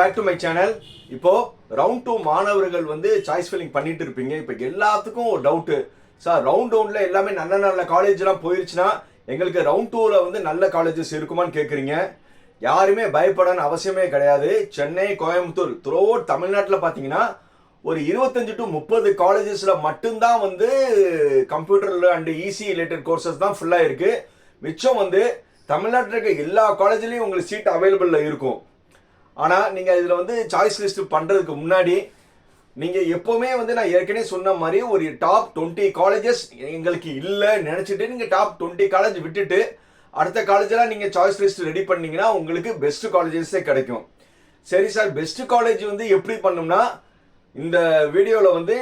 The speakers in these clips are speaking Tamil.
பேக் டு மை சேனல் இப்போ ரவுண்ட் டூ மாணவர்கள் வந்து சாய்ஸ் ஃபில்லிங் பண்ணிட்டு இருப்பீங்க. இப்போ எல்லாத்துக்கும் ஒரு டவுட்டு சார் ரவுண்ட் ஒன்ல எல்லாமே நல்ல நல்ல காலேஜ்லாம் போயிருச்சுன்னா எங்களுக்கு ரவுண்ட் டூவில் வந்து நல்ல காலேஜஸ் இருக்குமான்னு கேட்குறீங்க யாருமே பயப்படன்னு அவசியமே கிடையாது. சென்னை கோயம்புத்தூர் த்ரூ தமிழ்நாட்டில் பார்த்தீங்கன்னா ஒரு இருபத்தஞ்சு டு முப்பது காலேஜஸில் மட்டும்தான் வந்து கம்ப்யூட்டரில் அண்ட் ஈஸி ரிலேட்டட் கோர்சஸ் தான் ஃபுல்லாக இருக்குது மிச்சம் வந்து தமிழ்நாட்டில் இருக்க எல்லா காலேஜ்லேயும் உங்களுக்கு சீட் அவைலபிளில் இருக்கும். ஆனால் நீங்கள் இதில் வந்து சாய்ஸ் லிஸ்ட் பண்ணுறதுக்கு முன்னாடி நீங்கள் எப்போவுமே வந்து நான் ஏற்கனவே சொன்ன மாதிரி ஒரு டாப் டுவெண்ட்டி காலேஜஸ் எங்களுக்கு இல்லை நினச்சிட்டு நீங்கள் டாப் டுவெண்ட்டி காலேஜ் விட்டுட்டு அடுத்த காலேஜெலாம் நீங்கள் சாய்ஸ் லிஸ்ட் ரெடி பண்ணிங்கன்னா உங்களுக்கு பெஸ்ட் காலேஜஸே கிடைக்கும். சரி சார் பெஸ்ட் காலேஜ் வந்து எப்படி பண்ணோம்னா இந்த வீடியோவில் வந்து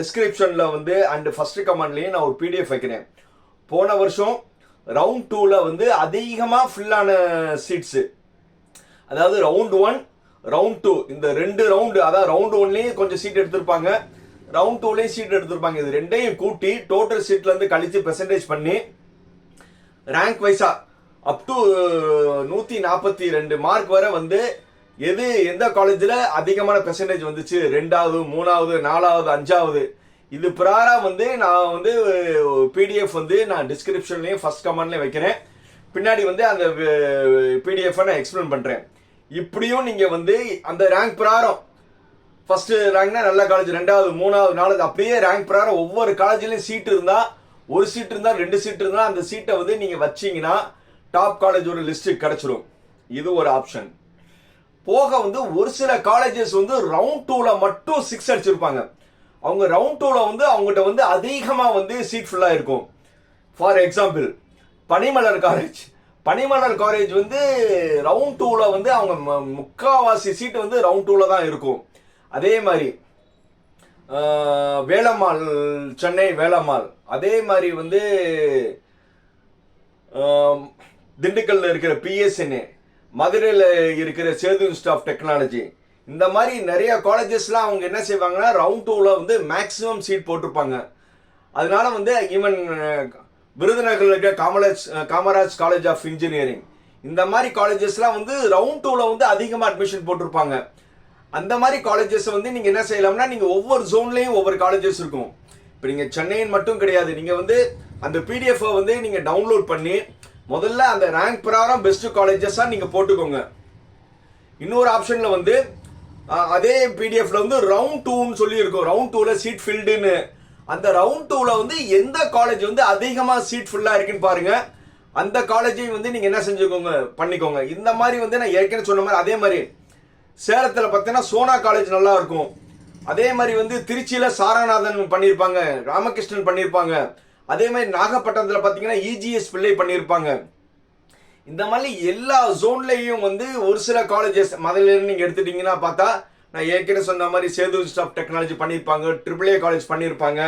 டிஸ்கிரிப்ஷனில் வந்து அண்ட் ஃபர்ஸ்ட் கமெண்ட்லேயும் நான் ஒரு பிடிஎஃப் வைக்கிறேன். போன வருஷம் ரவுண்ட் டூவில் வந்து அதிகமாக ஃபில்லான சீட்ஸு அதாவது ரவுண்ட் ஒன் ரவுண்ட் டூ இந்த ரெண்டு ரவுண்டு அதாவது ரவுண்ட் ஒன்லேயும் கொஞ்சம் சீட் எடுத்திருப்பாங்க. ரவுண்ட் டூலேயும் சீட் எடுத்திருப்பாங்க. இது ரெண்டையும் கூட்டி டோட்டல் சீட்லேருந்து கழித்து பெர்சன்டேஜ் பண்ணி ரேங்க் வைஸா அப் டு நூற்றி நாற்பத்தி ரெண்டு மார்க் வரை வந்து எது எந்த காலேஜில் அதிகமான பெர்சன்டேஜ் வந்துச்சு? ரெண்டாவது மூணாவது நாலாவது அஞ்சாவது. இது பிராரா வந்து நான் வந்து பிடிஎஃப் வந்து நான் டிஸ்கிரிப்ஷன்லேயும் ஃபர்ஸ்ட் கமெண்ட்லேயும் வைக்கிறேன். பின்னாடி வந்து அந்த பிடிஎஃப் நான் எக்ஸ்பிளைன் பண்ணுறேன் இப்படியும் நீங்கள் வந்து அந்த ரேங்க் பிரகாரம் ஃபர்ஸ்ட் ரேங்க்னா நல்ல காலேஜ் ரெண்டாவது மூணாவது நாலாவது அப்படியே ரேங்க் பிரகாரம் ஒவ்வொரு காலேஜ்லயும் சீட் இருந்தா ஒரு சீட் இருந்தா ரெண்டு சீட் இருந்தா அந்த சீட்டை வந்து நீங்க வச்சீங்கன்னா டாப் காலேஜ் ஒரு லிஸ்ட் கிடைச்சிரும். இது ஒரு ஆப்ஷன் போக வந்து ஒரு சில காலேஜஸ் வந்து ரவுண்ட் டூல மட்டும் சிக்ஸ் அடிச்சிருப்பாங்க. அவங்க ரவுண்ட் டூல வந்து அவங்ககிட்ட வந்து அதிகமா வந்து சீட் ஃபுல்லா இருக்கும். For example Panimalar college Panimalar college வந்து ரவுண்ட் டூவில் வந்து அவங்க ம- முக்காவாசி சீட் வந்து ரவுண்ட் டூவில் தான் இருக்கும். அதே மாதிரி ஆஹ், வேலம்மாள் சென்னை வேலம்மாள். அதே மாதிரி வந்து திண்டுக்கல்ல இருக்கிற பிஎஸ்என்ஏ மதுரையில் இருக்கிற சேது இன்ஸ்டியூட் ஆஃப் டெக்னாலஜி இந்த மாதிரி நிறைய காலேஜஸ்லாம் அவங்க என்ன செய்வாங்கன்னா ரவுண்ட் டூவில் வந்து மேக்ஸிமம் சீட் போட்டிருப்பாங்க. அதனால வந்து ஈவன் விருதுநகரில் இருக்க Kamaraj Kamaraj college of engineering இந்த மாதிரி காலேஜஸ்லாம் வந்து ரவுண்ட் டூவில் வந்து அதிகமாக அட்மிஷன் போட்டிருப்பாங்க. அந்த மாதிரி காலேஜஸ் வந்து நீங்கள் என்ன செய்யலாம்னா நீங்கள் ஒவ்வொரு ஜோன்லேயும் ஒவ்வொரு காலேஜஸ் இருக்கும். இப்போ நீங்கள் சென்னையின் மட்டும் கிடையாது. நீங்கள் வந்து அந்த பிடிஎஃப்பை வந்து நீங்கள் டவுன்லோட் பண்ணி முதல்ல அந்த ரேங்க் பிரகாரம் பெஸ்ட் காலேஜஸாக நீங்கள் போட்டுக்கோங்க. இன்னொரு ஆப்ஷனில் வந்து அதே பிடிஎஃப்ல வந்து ரவுண்ட் டூன்னு சொல்லி இருக்கும் ரவுண்ட் டூவில் சீட் ஃபில்டுன்னு அந்த ரவுண்ட் டூவில் வந்து எந்த காலேஜ் வந்து அதிகமாக சீட் ஃபுல்லாக இருக்குன்னு பாருங்க. அந்த காலேஜையும் வந்து நீங்கள் என்ன செஞ்சுக்கோங்க பண்ணிக்கோங்க. இந்த மாதிரி வந்து நான் ஏற்கனவே சொன்ன மாதிரி அதே மாதிரி சேலத்தில் பார்த்தீங்கன்னா சோனா காலேஜ் நல்லா இருக்கும். அதே மாதிரி வந்து திருச்சியில் சாரநாதன் பண்ணியிருப்பாங்க ராமகிருஷ்ணன் பண்ணியிருப்பாங்க அதே மாதிரி நாகப்பட்டினத்தில் பார்த்தீங்கன்னா இஜிஎஸ் பிள்ளை பண்ணியிருப்பாங்க இந்த மாதிரி எல்லா ஜோன்லேயும் வந்து ஒரு சில காலேஜஸ் மதுரையிலேருந்து நீங்கள் எடுத்துட்டீங்கன்னா பார்த்தா நான் ஏற்கனவே சொன்ன மாதிரி சேது இன்ஸ்டியூட் ஆஃப் டெக்னாலஜி பண்ணியிருப்பாங்க ட்ரிபிள் ஏ காலேஜ் பண்ணியிருப்பாங்க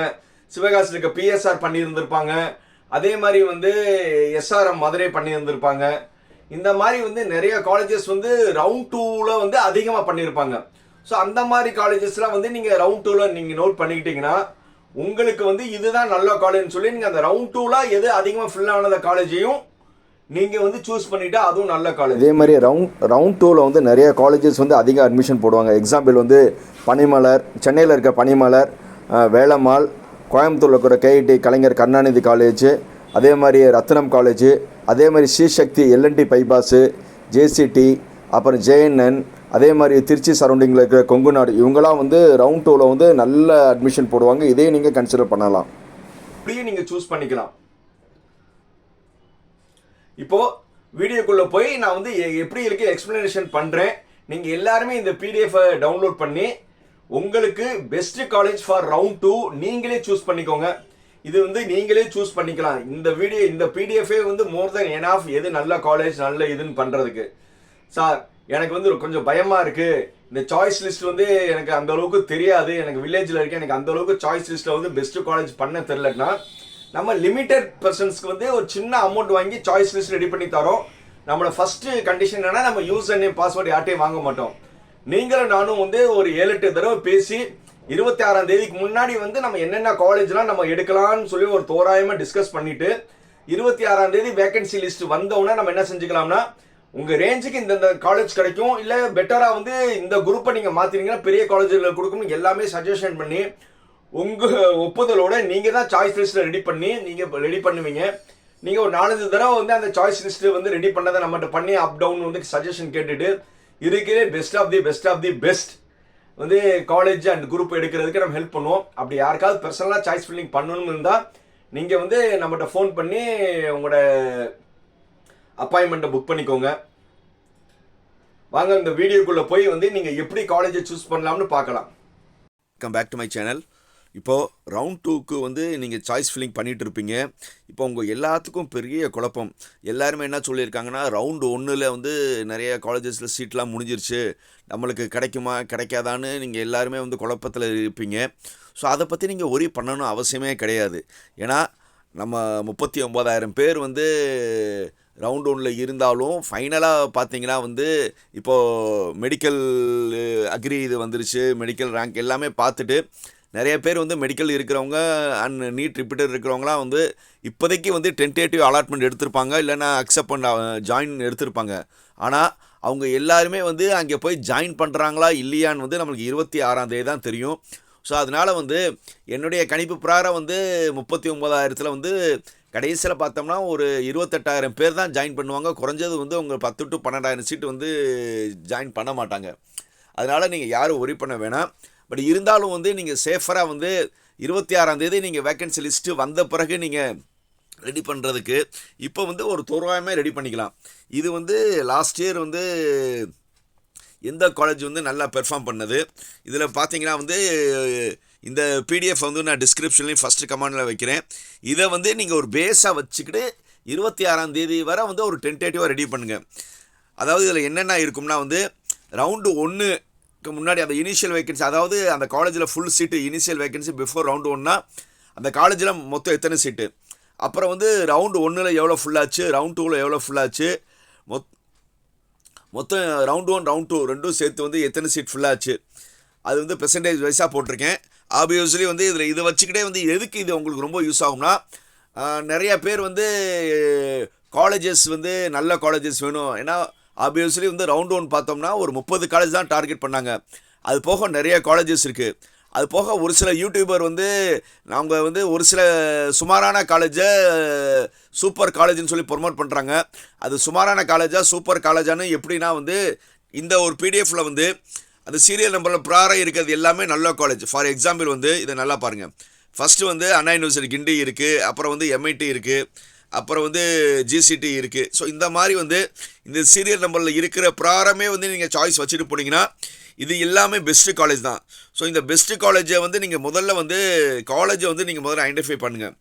சிவகாசியில் இருக்க பிஎஸ்ஆர் பண்ணியிருந்திருப்பாங்க. அதே மாதிரி வந்து எஸ்ஆர்எம் மதுரை பண்ணியிருந்திருப்பாங்க. இந்த மாதிரி வந்து நிறைய காலேஜஸ் வந்து ரவுண்ட் டூவில் வந்து அதிகமாக பண்ணியிருப்பாங்க. ஸோ அந்த மாதிரி காலேஜஸ்லாம் வந்து நீங்கள் ரவுண்ட் டூவில் நீங்கள் நோட் பண்ணிக்கிட்டீங்கன்னா உங்களுக்கு வந்து இதுதான் நல்ல காலேஜ்னு சொல்லி நீங்கள் அந்த ரவுண்ட் டூவில் எது அதிகமாக ஃபில் ஆனத காலேஜையும் நீங்கள் வந்து சூஸ் பண்ணிட்டா அதுவும் நல்ல காலேஜ் இதே மாதிரி ரவுண்ட் ரவுண்ட் டூவில் வந்து நிறைய காலேஜஸ் வந்து அதிக அட்மிஷன் போடுவாங்க. எக்ஸாம்பிள் வந்து பனிமலர் சென்னையில் இருக்க பனிமலர் அஹ், வேலம்மாள் கோயம்புத்தூரில் இருக்கிற கேஐடி கலைஞர் கருணாநிதி காலேஜ் அதே மாதிரி ரத்னம் காலேஜ் அதே மாதிரி ஸ்ரீசக்தி எல்என்டி பைபாஸு ஜேசிடி அப்புறம் ஜேஎன்என் அதே மாதிரி திருச்சி சரௌண்டிங்கில் இருக்கிற கொங்குநாடு இவங்கெல்லாம் வந்து ரவுண்ட் டூவில் வந்து நல்ல அட்மிஷன் போடுவாங்க. இதையும் நீங்கள் கன்சிடர் பண்ணலாம். அப்படியே நீங்கள் சூஸ் பண்ணிக்கலாம். இப்போது வீடியோக்குள்ளே போய் நான் வந்து எ- எப்படி இருக்கு எக்ஸ்ப்ளனேஷன் பண்ணுறேன் நீங்கள் எல்லாருமே இந்த பிடிஎஃபை டவுன்லோட் பண்ணி உங்களுக்கு best college for round two நீங்களே சூஸ் பண்ணிக்கோங்க. இது வந்து நீங்களே சூஸ் பண்ணிக்கலாம். இந்த வீடியோ இந்த பிடிஎஃபே வந்து மோர் தென் ஆஃப் எது நல்ல காலேஜ் நல்ல இதுன்னு பண்ணுறதுக்கு சார் எனக்கு வந்து கொஞ்சம் பயமாக இருக்குது இந்த சாய்ஸ் லிஸ்ட் வந்து எனக்கு அந்த அளவுக்கு தெரியாது. எனக்கு வில்லேஜில் இருக்கேன். எனக்கு அந்த அளவுக்கு சாய்ஸ் லிஸ்ட்டில் வந்து பெஸ்ட் காலேஜ் பண்ண தெரிலன்னா நம்ம லிமிட்டட் பர்சன்ஸ்க்கு வந்து ஒரு சின்ன அமௌண்ட் வாங்கி சாய்ஸ் லிஸ்ட் ரெடி பண்ணி தரோம். நம்மளோட ஃபர்ஸ்ட் கண்டிஷன் என்னென்னா நம்ம யூசர் நேம் பாஸ்வேர்டு யார்ட்டையும் வாங்க மாட்டோம். நீங்களும் நானும் வந்து ஒரு ஏழு எட்டு தடவை பேசி இருபத்தி ஆறாம் தேதிக்கு முன்னாடி வந்து நம்ம என்னென்ன காலேஜ்லாம் நம்ம எடுக்கலாம்னு சொல்லி ஒரு தோராயமாக டிஸ்கஸ் பண்ணிட்டு இருபத்தி ஆறாம் தேதி வேகன்சி லிஸ்ட் வந்தவுடனே நம்ம என்ன செஞ்சுக்கலாம்னா உங்கள் ரேஞ்சுக்கு இந்த காலேஜ் கிடைக்கும் இல்லை பெட்டராக வந்து இந்த குரூப்பை நீங்கள் மாற்றினீங்கன்னா பெரிய காலேஜில் கொடுக்கணும் எல்லாமே சஜஷன் பண்ணி உங்க ஒப்புதலோட நீங்க தான் சாய்ஸ் லிஸ்ட் ரெடி பண்ணி நீங்க ரெடி பண்ணுவீங்க. நீங்க ஒரு நாலஞ்சு தடவை வந்து அந்த சாய்ஸ் லிஸ்ட் வந்து ரெடி பண்ணதை நம்மகிட்ட பண்ணி அப் டவுன் வந்து சஜஷன் கேட்டுட்டு இருக்கிற best of the best of the best வந்து காலேஜ் அண்ட் குரூப் எடுக்கிறதுக்கு நம்ம ஹெல்ப் பண்ணுவோம். அப்படி யாருக்காவது பர்சனலாக சாய்ஸ் ஃபில்லிங் பண்ணணும்னு இருந்தால் நீங்கள் வந்து நம்மகிட்ட ஃபோன் பண்ணி உங்களோட அப்பாயின்மெண்ட்டை புக் பண்ணிக்கோங்க. வாங்க இந்த வீடியோக்குள்ளே போய் வந்து நீங்கள் எப்படி காலேஜை சூஸ் பண்ணலாம்னு பார்க்கலாம். Come back to my channel இப்போது ரவுண்ட் டூக்கு வந்து நீங்கள் சாய்ஸ் ஃபில்லிங் பண்ணிகிட்டு இருப்பீங்க இப்போ உங்கள் எல்லாத்துக்கும் பெரிய குழப்பம் எல்லாருமே என்ன சொல்லியிருக்காங்கன்னா ரவுண்டு ஒன்றில் வந்து நிறைய காலேஜஸில் சீட்லாம் முடிஞ்சிருச்சு நம்மளுக்கு கிடைக்குமா கிடைக்காதான்னு நீங்கள் எல்லாருமே வந்து குழப்பத்தில் இருப்பீங்க ஸோ அதை பற்றி நீங்கள் ஒரி பண்ணணும் அவசியமே கிடையாது ஏன்னா நம்ம முப்பத்தி ஒம்பதாயிரம் பேர் வந்து ரவுண்ட் ஒன்றில் இருந்தாலும் ஃபைனலாக பார்த்தீங்கன்னா வந்து இப்போது மெடிக்கல் அக்ரி இது வந்துருச்சு மெடிக்கல் ரேங்க் எல்லாமே பார்த்துட்டு நிறைய பேர் வந்து மெடிக்கல் இருக்கிறவங்க அண்ட் நீட் ரிப்பீட்டர் இருக்கிறவங்களாம் வந்து இப்போதைக்கு வந்து டென்டேட்டிவ் அலாட்மெண்ட் எடுத்திருப்பாங்க இல்லைன்னா அக்செப்ட் பண்ண ஜாயின் எடுத்திருப்பாங்க. ஆனால் அவங்க எல்லாருமே வந்து அங்கே போய் ஜாயின் பண்ணுறாங்களா இல்லையான்னு வந்து நம்மளுக்கு இருபத்தி ஆறாம் தேதி தான் தெரியும். ஸோ அதனால் வந்து என்னுடைய கணிப்பு பிரகாரம் வந்து முப்பத்தி ஒம்பதாயிரத்தில் வந்து கடைசியில் பார்த்தோம்னா ஒரு இருபத்தெட்டாயிரம் பேர் தான் ஜாயின் பண்ணுவாங்க. குறைஞ்சது வந்து உங்கள் பத்து டு பன்னெண்டாயிரம் சீட்டு வந்து ஜாயின் பண்ண மாட்டாங்க. அதனால் நீங்கள் யாரும் ஒரி பண்ண வேணாம். பட் இருந்தாலும் வந்து நீங்கள் சேஃபராக வந்து இருபத்தி ஆறாம் தேதி நீங்கள் வேக்கன்சி லிஸ்ட்டு வந்த பிறகு நீங்கள் ரெடி பண்ணுறதுக்கு இப்போ வந்து ஒரு தோராயமே ரெடி பண்ணிக்கலாம். இது வந்து லாஸ்ட் இயர் வந்து எந்த காலேஜ் வந்து நல்லா பெர்ஃபார்ம் பண்ணது? இதில் பார்த்தீங்கன்னா வந்து இந்த பிடிஎஃப் வந்து நான் டிஸ்கிரிப்ஷன்லேயும் ஃபஸ்ட்டு கமாண்டில் வைக்கிறேன். இதை வந்து நீங்கள் ஒரு பேஸாக வச்சுக்கிட்டு இருபத்தி ஆறாம் தேதி வரை வந்து ஒரு டென்டேட்டிவாக ரெடி பண்ணுங்கள் அதாவது இதில் என்னென்ன இருக்கும்னா வந்து ரவுண்டு ஒன்று முன்னாடி அந்த இனிஷியல் வேகன்சி அதாவது அந்த காலேஜில் full seat initial vacancy before round ஒன்னா அந்த காலேஜில் மொத்தம் எத்தனை சீட்டு அப்புறம் வந்து ரவுண்டு ஒன்றில் எவ்வளோ ஃபுல்லாச்சு ரவுண்ட் டூவில் எவ்வளோ ஃபுல்லாச்சு மொத் மொத்தம் ரவுண்ட் ஒன் ரவுண்ட் டூ ரெண்டும் சேர்த்து வந்து எத்தனை சீட் ஃபுல்லாச்சு அது வந்து பெர்சன்டேஜ் வைஸாக போட்டிருக்கேன். ஆப்வியஸ்லி வந்து இதில் இதை வச்சுக்கிட்டே வந்து எதுக்கு இது உங்களுக்கு ரொம்ப யூஸ் ஆகும்னா நிறையா நிறைய பேர் வந்து காலேஜஸ் வந்து நல்ல காலேஜஸ் வேணும். ஏன்னா ஆப்வியஸ்லி வந்து ரவுண்ட் ஒன் பார்த்தோம்னா ஒரு முப்பது காலேஜ் தான் டார்கெட் பண்ணாங்க. அது போக நிறைய காலேஜஸ் இருக்குது அது போக ஒரு சில யூடியூபர் வந்து நாங்கள் வந்து ஒரு சில சுமாரான காலேஜை சூப்பர் காலேஜ்னு சொல்லி ப்ரொமோட் பண்ணுறாங்க அது சுமாரான காலேஜாக சூப்பர் காலேஜான்னு எப்படின்னா வந்து இந்த ஒரு பிடிஎஃப்பில் வந்து அந்த சீரியல் நம்பரில் ப்ராரம் இருக்கிறது எல்லாமே நல்ல காலேஜ் ஃபார் எக்ஸாம்பிள் வந்து இதை நல்லா பாருங்கள் ஃபஸ்ட்டு வந்து அண்ணா யூனிவர்சிட்டி கிண்டி இருக்குது அப்புறம் வந்து எம்ஐடி இருக்குது அப்புறம் வந்து ஜிசிடி இருக்குது ஸோ இந்த மாதிரி வந்து இந்த சீரியல் நம்பரில் இருக்கிற ப்ராரமே வந்து நீங்கள் சாய்ஸ் வச்சுட்டு போனீங்கன்னா இது எல்லாமே பெஸ்ட்டு காலேஜ் தான். ஸோ இந்த பெஸ்ட்டு காலேஜை வந்து நீங்கள் முதல்ல வந்து காலேஜை வந்து நீங்கள் முதல்ல ஐடென்டிஃபை பண்ணுங்கள்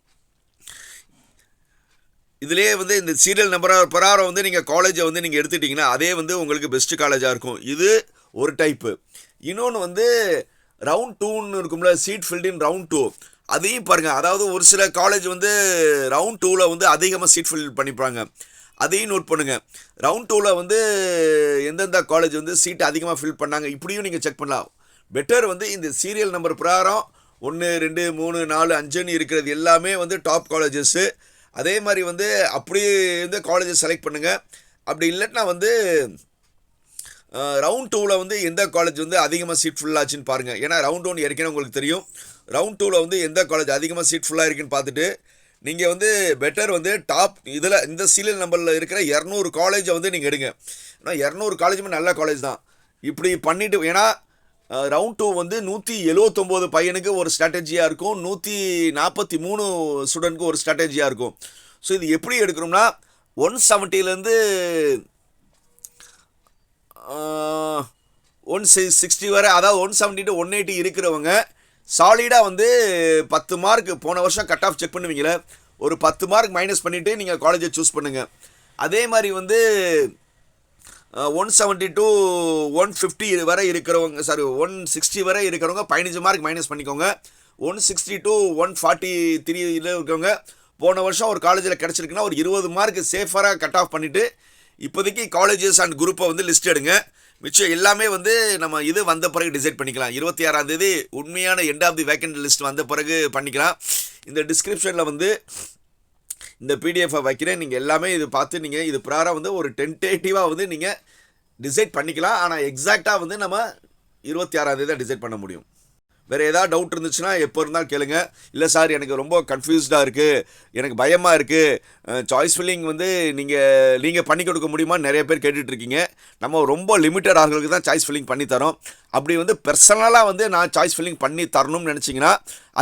இதுலேயே வந்து இந்த சீரியல் நம்பர் பிரகாரம் வந்து நீங்கள் காலேஜை வந்து நீங்கள் எடுத்துட்டிங்கன்னா அதே வந்து உங்களுக்கு பெஸ்ட்டு காலேஜாக இருக்கும். இது ஒரு டைப்பு இன்னொன்று வந்து ரவுண்ட் டூன்னு இருக்கும்ல சீட் ஃபில்டின் ரவுண்ட் டூ அதையும் பாருங்கள் அதாவது ஒரு சில காலேஜ் வந்து ரவுண்ட் டூவில் வந்து அதிகமாக சீட் ஃபில் பண்ணிப்பாங்க. அதையும் நோட் பண்ணுங்கள் ரவுண்ட் டூவில் வந்து எந்தெந்த காலேஜ் வந்து சீட் அதிகமாக ஃபில் பண்ணாங்க இப்படியும் நீங்கள் செக் பண்ணலாம். பெட்டர் வந்து இந்த சீரியல் நம்பர் பிரகாரம் ஒன்று ரெண்டு மூணு நாலு அஞ்சுன்னு இருக்கிறது எல்லாமே வந்து டாப் காலேஜஸ்ஸு அதே மாதிரி வந்து அப்படியே வந்து காலேஜஸ் செலக்ட் பண்ணுங்கள் அப்படி இல்லைன்னா வந்து ரவுண்ட் டூவில் வந்து எந்த காலேஜ் வந்து அதிகமாக சீட் ஃபுல்லாச்சுன்னு பாருங்கள் ஏன்னா ரவுண்ட் ஒன் ஏற்கனவே உங்களுக்கு தெரியும். ரவுண்ட் டூவில் வந்து எந்த காலேஜ் அதிகமாக சீட் ஃபுல்லாக இருக்குன்னு பார்த்துட்டு நீங்கள் வந்து பெட்டர் வந்து டாப் இதில் இந்த சீரியல் நம்பரில் இருக்கிற இரநூறு காலேஜை வந்து நீங்கள் எடுங்க. ஏன்னா இரநூறு காலேஜுமே நல்ல காலேஜ் தான். இப்படி பண்ணிவிட்டு ஏன்னா ரவுண்ட் டூ வந்து நூற்றி எழுவத்தொம்போது பையனுக்கு ஒரு ஸ்ட்ராட்டஜியாக இருக்கும். நூற்றி நாற்பத்தி மூணு ஸ்டூடெண்ட்க்கு ஒரு ஸ்ட்ராட்டஜியாக இருக்கும். ஸோ இது எப்படி எடுக்கணும்னா ஒன் செவன்ட்டிலேருந்து ஒன் சிக்ஸ்டி வரை அதாவது one seventy to one eighty இருக்கிறவங்க சாலிடாக வந்து பத்து மார்க் போன வருஷம் கட் ஆஃப் செக் பண்ணுவீங்களே ஒரு பத்து மார்க் மைனஸ் பண்ணிவிட்டு நீங்கள் காலேஜை சூஸ் பண்ணுங்கள் அதே மாதிரி வந்து one seventy to one fifty வரை இருக்கிறவங்க சாரி ஒன் சிக்ஸ்டி வரை இருக்கிறவங்க பதினஞ்சு மார்க் மைனஸ் பண்ணிக்கோங்க. One sixty to one forty த்ரீயில் இருக்கிறவங்க போன வருஷம் ஒரு காலேஜில் கிடச்சிருக்குன்னா ஒரு இருபது மார்க் சேஃபராக கட் ஆஃப் பண்ணிவிட்டு இப்போதைக்கு காலேஜஸ் அண்ட் குரூப்பை வந்து லிஸ்ட் எடுங்க. மிச்சம் எல்லாமே வந்து நம்ம இது வந்த பிறகு டிசைட் பண்ணிக்கலாம். இருபத்தி ஆறாம் தேதி உண்மையான end of the vacant list வந்த பிறகு பண்ணிக்கலாம். இந்த டிஸ்கிரிப்ஷனில் வந்து இந்த பிடிஎஃபை வைக்கிறேன். நீங்கள் எல்லாமே இது பார்த்து நீங்கள் இது ப்ராராக வந்து ஒரு டென்டேட்டிவாக வந்து நீங்கள் டிசைட் பண்ணிக்கலாம். ஆனால் எக்ஸாக்டாக வந்து நம்ம இருபத்தி ஆறாம் தேதி தான் டிசைட் பண்ண முடியும். வேறு ஏதாவது டவுட் இருந்துச்சுன்னா எப்போ இருந்தாலும் கேளுங்க. இல்லை சார் எனக்கு ரொம்ப கன்ஃபியூஸ்டாக இருக்குது எனக்கு பயமாக இருக்குது சாய்ஸ் ஃபில்லிங் வந்து நீங்கள் நீங்கள் பண்ணி கொடுக்க முடியுமான்னு நிறைய பேர் கேட்டுட்ருக்கீங்க நம்ம ரொம்ப லிமிட்டட் ஆளுகளுக்கு தான் சாய்ஸ் ஃபில்லிங் பண்ணி தரோம். அப்படி வந்து பர்சனலாக வந்து நான் சாய்ஸ் ஃபில்லிங் பண்ணி தரணும்னு நினச்சிங்கன்னா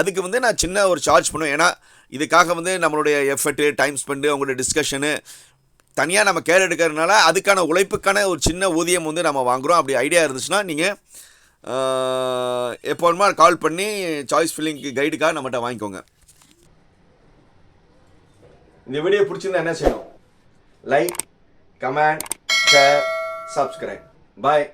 அதுக்கு வந்து நான் சின்ன ஒரு சார்ஜ் பண்ணுவேன். ஏன்னா இதுக்காக வந்து நம்மளுடைய எஃபர்ட்டு டைம் ஸ்பெண்டு அவங்களுடைய டிஸ்கஷனு தனியாக நம்ம கேர் எடுக்கிறதுனால அதுக்கான உழைப்புக்கான ஒரு சின்ன ஊதியம் வந்து நம்ம வாங்குகிறோம் அப்படி ஐடியா இருந்துச்சுன்னா நீங்கள் எப்போதுமா கால் பண்ணி சாய்ஸ் ஃபில்லிங்க்கு கைடுக்காக நம்மகிட்ட வாங்கிக்கோங்க. இந்த வீடியோ பிடிச்சிருந்தா என்ன செய்யணும்? Like comment share subscribe bye